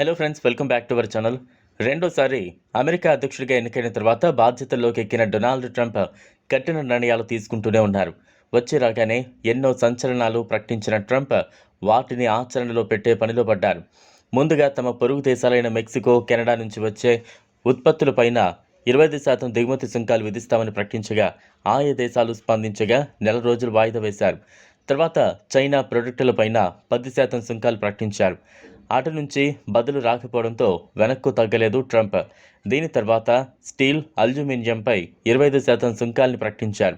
Hello friends welcome back to our channel రెండోసారి America అధ్యక్షుడిగా ఎన్నికైన తర్వాత బాధ్యతల్లోకి ఎక్కిన డొనాల్డ్ ట్రంప్ కఠిన నిర్ణయాలు తీసుకుంటూనే ఉన్నారు. వచ్చి రాగానే ఎన్నో సంచలనాలు ప్రకటించిన ట్రంప్ వాటిని ఆచరణలో పెట్టే పనిలో పడ్డారు. ముందుగా తమ పొరుగు దేశాలైన మెక్సికో కెనడా నుంచి వచ్చే ఉత్పత్తులపైన ఇరవై ఐదు శాతం దిగుమతి సుంకాలు విధిస్తామని ప్రకటించగా ఆయా దేశాలు స్పందించగా నెల రోజులు వాయిదా వేశారు. తర్వాత చైనా ప్రొడక్టులపైన పది శాతం సుంకాలు ప్రకటించారు. అటు నుంచి బదులు రాకపోవడంతో వెనక్కు తగ్గలేదు ట్రంప్. దీని తర్వాత స్టీల్ అల్యూమినియంపై ఇరవై ఐదు శాతం సుంకాల్ని ప్రకటించారు.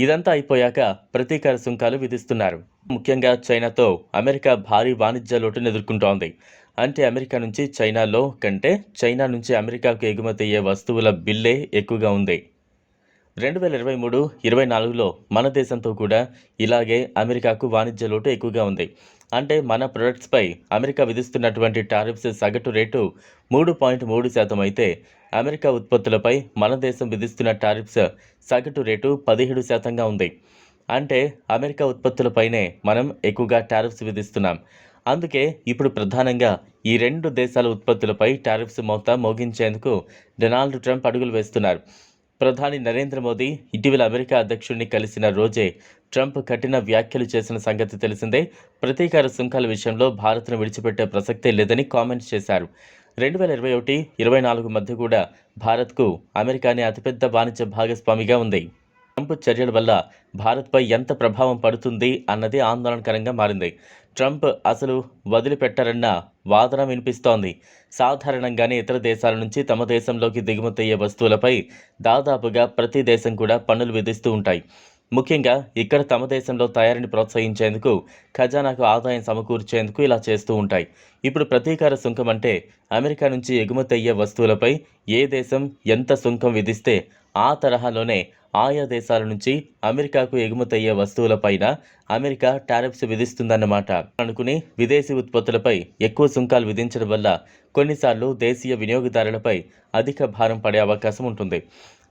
ఇదంతా అయిపోయాక ప్రతీకార సుంకాలు విధిస్తున్నారు. ముఖ్యంగా చైనాతో అమెరికా భారీ వాణిజ్య లోటును ఎదుర్కొంటోంది. అంటే అమెరికా నుంచి చైనాలో కంటే చైనా నుంచి అమెరికాకు ఎగుమతి అయ్యే వస్తువుల బిల్లే ఎక్కువగా ఉంది. రెండు వేల ఇరవై మూడు ఇరవై నాలుగులో మన దేశంతో కూడా ఇలాగే అమెరికాకు వాణిజ్య లోటు ఎక్కువగా ఉంది. అంటే మన ప్రొడక్ట్స్పై అమెరికా విధిస్తున్నటువంటి టారిఫ్స్ సగటు రేటు మూడు పాయింట్ మూడు శాతం అయితే అమెరికా ఉత్పత్తులపై మన దేశం విధిస్తున్న టారిఫ్స్ సగటు రేటు పదిహేడు శాతంగా ఉంది. అంటే అమెరికా ఉత్పత్తులపైనే మనం ఎక్కువగా టారిఫ్స్ విధిస్తున్నాం. అందుకే ఇప్పుడు ప్రధానంగా ఈ రెండు దేశాల ఉత్పత్తులపై టారిఫ్స్ మొత్తం మోగించేందుకు డొనాల్డ్ ట్రంప్ అడుగులు వేస్తున్నారు. ప్రధాని నరేంద్ర మోదీ ఇటీవల అమెరికా అధ్యక్షుడిని కలిసిన రోజే ట్రంప్ కఠిన వ్యాఖ్యలు చేసిన సంగతి తెలిసిందే. ప్రతీకార సుంకాల విషయంలో భారత్ను విడిచిపెట్టే ప్రసక్తే లేదని కామెంట్స్ చేశారు. రెండు వేల ఇరవై ఒకటి ఇరవై నాలుగు మధ్య కూడా భారత్కు అమెరికానే అతిపెద్ద వాణిజ్య భాగస్వామిగా ఉంది. ట్రంప్ చర్యల వల్ల భారత్పై ఎంత ప్రభావం పడుతుంది అన్నది ఆందోళనకరంగా మారింది. ట్రంప్ అసలు వదిలిపెట్టారన్న వాదన వినిపిస్తోంది. సాధారణంగానే ఇతర దేశాల నుంచి తమ దేశంలోకి దిగుమతయ్యే వస్తువులపై దాదాపుగా ప్రతి దేశం కూడా పన్నులు విధిస్తూ ఉంటాయి. ముఖ్యంగా ఇక్కడ తమ దేశంలో తయారీని ప్రోత్సహించేందుకు ఖజానాకు ఆదాయం సమకూర్చేందుకు ఇలా చేస్తూ ఉంటాయి. ఇప్పుడు ప్రతీకార సుంకం అంటే అమెరికా నుంచి ఎగుమతి అయ్యే వస్తువులపై ఏ దేశం ఎంత సుంకం విధిస్తే ఆ తరహాలోనే ఆయా దేశాల నుంచి అమెరికాకు ఎగుమతయ్యే వస్తువులపైన అమెరికా టారిఫ్స్ విధిస్తుందన్నమాట. అనుకుని విదేశీ ఉత్పత్తులపై ఎక్కువ సుంకాలు విధించడం వల్ల కొన్నిసార్లు దేశీయ వినియోగదారులపై అధిక భారం పడే అవకాశం ఉంటుంది.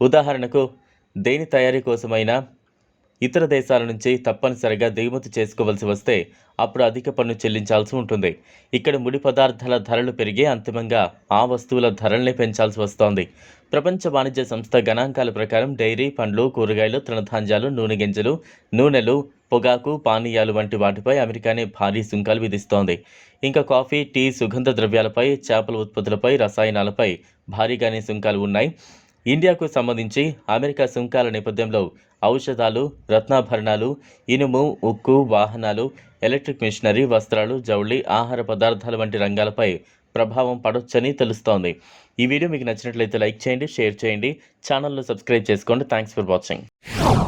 ఉదాహరణకు దేని తయారీ కోసమైనా ఇతర దేశాల నుంచి తప్పనిసరిగా దిగుమతి చేసుకోవాల్సి వస్తే అప్పుడు అధిక పన్ను చెల్లించాల్సి ఉంటుంది. ఇక్కడ ముడి పదార్థాల ధరలు పెరిగి అంతిమంగా ఆ వస్తువుల ధరల్ని పెంచాల్సి వస్తోంది. ప్రపంచ వాణిజ్య సంస్థ గణాంకాల ప్రకారం డైరీ పండ్లు కూరగాయలు తృణధాన్యాలు నూనె గింజలు నూనెలు పొగాకు పానీయాలు వంటి వాటిపై అమెరికానే భారీ సుంకాలు విధిస్తోంది. ఇంకా కాఫీ టీ సుగంధ ద్రవ్యాలపై చేపల ఉత్పత్తులపై రసాయనాలపై భారీగానే సుంకాలు ఉన్నాయి. ఇండియాకు సంబంధించి అమెరికా సుంకాల నేపథ్యంలో ఔషధాలు రత్నాభరణాలు ఇనుము ఉక్కు వాహనాలు ఎలక్ట్రిక్ మిషనరీ వస్త్రాలు జౌళి ఆహార పదార్థాలు వంటి రంగాలపై ప్రభావం పడొచ్చని తెలుస్తోంది. ఈ వీడియో మీకు నచ్చినట్లయితే లైక్ చేయండి షేర్ చేయండి ఛానల్ను సబ్స్క్రైబ్ చేసుకోండి. Thanks for watching